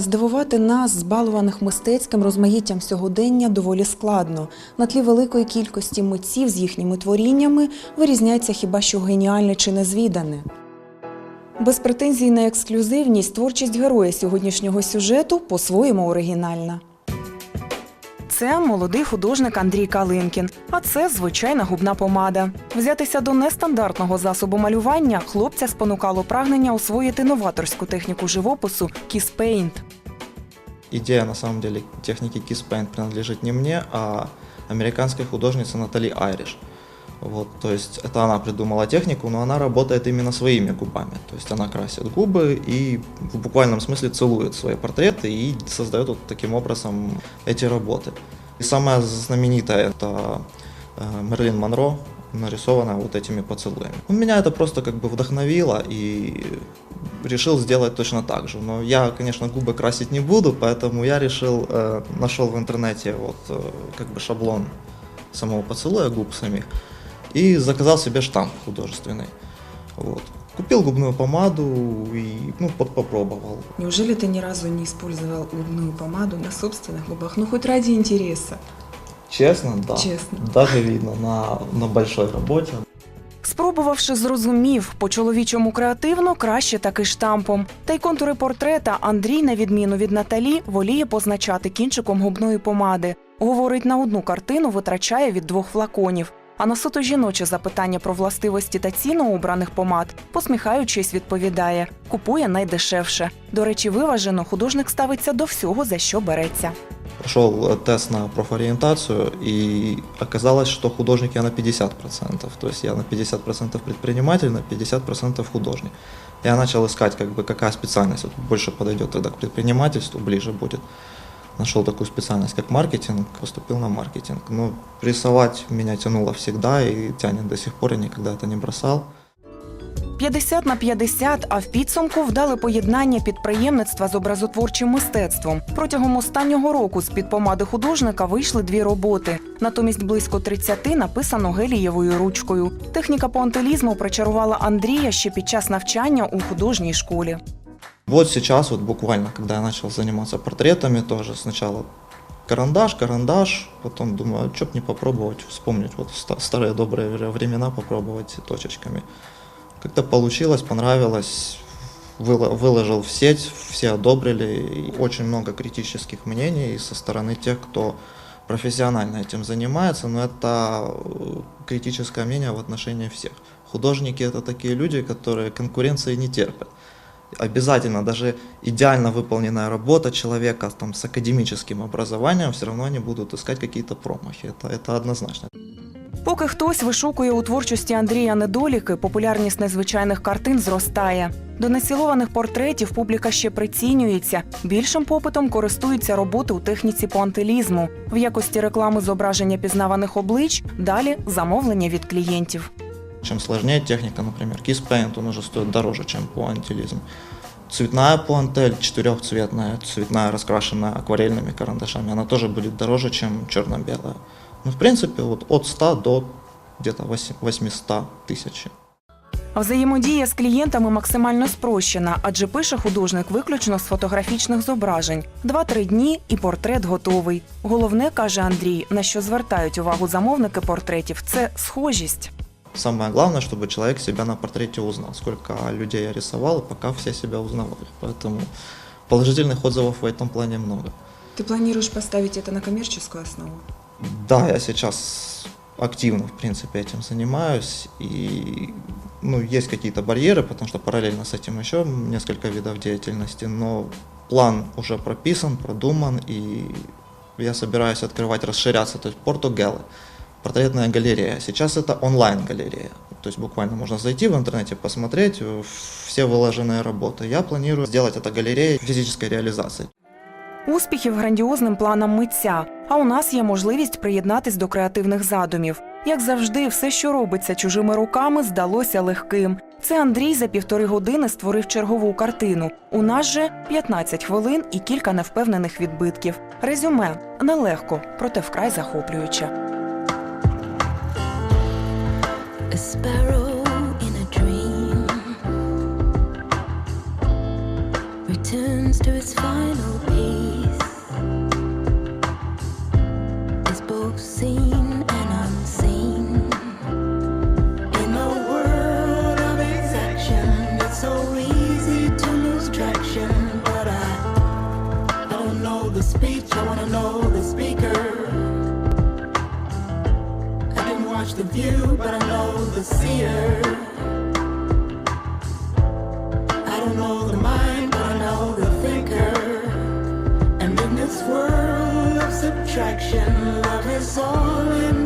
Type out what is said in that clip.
Здивувати нас, збалуваних мистецьким розмаїттям сьогодення, доволі складно. На тлі великої кількості митців з їхніми творіннями вирізняється хіба що геніальне чи незвідане. Без претензій на ексклюзивність творчість героя сьогоднішнього сюжету по-своєму оригінальна. Це молодий художник Андрій Калинкін, а це звичайна губна помада. Взятися до нестандартного засобу малювання хлопця спонукало прагнення освоїти новаторську техніку живопису кіспейнт. Ідея на самом деле, техники Kiss Paint не мне, а американской художнице Натали Айриш. Вот, то есть это она придумала технику, но она работает именно своими губами. То есть она красит губы и в буквальном смысле целует свои портреты и создает вот таким образом эти работы. И самая знаменитая это э, Мерлин Монро, нарисованная вот этими поцелуями. Ну, Меня это просто как бы вдохновило и решил сделать точно так же. Но я, конечно, губы красить не буду, поэтому я решил, э, нашел в интернете вот э, как бы шаблон самого поцелуя губ самих и заказал себе штамп художественный. Вот. Купил губную помаду и ну, под- попробовал. Неужели ты ни разу не использовал губную помаду на собственных губах? Ну, хоть ради интереса. Честно, да. Честно. Даже видно на, на большой работе. Спробувавши зрозумів, по чоловічому креативно краще таки штампом. Та й контури портрета Андрій, на відміну від Наталі, воліє позначати кінчиком губної помади. Говорить, на одну картину витрачає від двох флаконів. А на суто жіноче запитання про властивості та ціну обраних помад, посміхаючись, відповідає: купує найдешевше. До речі, виважено художник ставиться до всього, за що береться. Э, тест на профориентацию, и оказалось, что художник я на 50%. То есть я на 50% предприниматель, на 50% художник. Я начал искать, как бы, какая специальность вот больше подойдет тогда к предпринимательству, ближе будет. Нашел такую специальность, как маркетинг, поступил на маркетинг. Но рисовать меня тянуло всегда и тянет до сих пор, я никогда это не бросал. 50 на 50, а в підсумку вдале поєднання підприємництва з образотворчим мистецтвом. Протягом останнього року з під помади художника вийшли дві роботи. Натомість близько 30 написано гелієвою ручкою. Техніка пуантилізму причарувала Андрія ще під час навчання у художній школі. Вот сейчас, вот буквально, когда я начал заниматься портретами, тоже сначала карандаш, карандаш, потом думаю, что бы не попробовать, вспомнить вот ста- старые добрые вре- времена, попробовать точечками. Как-то получилось, понравилось, выложил в сеть, все одобрили, и очень много критических мнений со стороны тех, кто профессионально этим занимается, но это э, критическое мнение в отношении всех. Художники это такие люди, которые конкуренции не терпят обязательно даже идеально выполненная работа человека там, с академическим образованием, все равно они будут искать какие-то промахи. Это, это однозначно. Поки хтось вишукує у творчості Андрія недоліки, популярність незвичайних картин зростає. До нецілованих портретів публіка ще прицінюється. Більшим попитом користуються роботи у техніці пуантилізму. В якості реклами зображення пізнаваних облич, далі замовлення від клієнтів. Чем сложнее техника, например, Kiss Paint, он уже стоит дороже, чем пуантилизм. Цветная пуантель, четырехцветная, цветная, раскрашенная акварельными карандашами, она тоже будет дороже, чем черно-белая. Ну, в принципе, вот от 100 до где-то 800 тысяч. Взаємодія з клієнтами максимально спрощена, адже пише художник виключно з фотографічних зображень. Два-три дні і портрет готовий. Головне, каже Андрій, на що звертають увагу замовники портретів, це схожість. Самое главное, чтобы человек себя на портрете узнал. Сколько людей я рисовал, и пока все себя узнавали. Поэтому положительных отзывов в этом плане много. Ты планируешь поставить это на коммерческую основу? Да, я сейчас активно, в принципе, этим занимаюсь. И ну, есть какие-то барьеры, потому что параллельно с этим еще несколько видов деятельности. Но план уже прописан, продуман, и я собираюсь открывать, расширяться. То есть португелы, портретная галерея. Сейчас это онлайн-галерея. То есть буквально можно зайти в интернете, посмотреть э, все выложенные работы. Я планирую сделать это галереей физической реализации. Успіхів грандіозним планам митця. А у нас є можливість приєднатись до креативних задумів. Як завжди, все, що робиться чужими руками, здалося легким. Це Андрій за півтори години створив чергову картину. У нас же 15 хвилин і кілька невпевнених відбитків. Резюме нелегко, проте вкрай захоплююче. Returns to its final piece Watch the view, but I know the seer. I don't know the mind, but I know the thinker. And in this world of subtraction, love is all in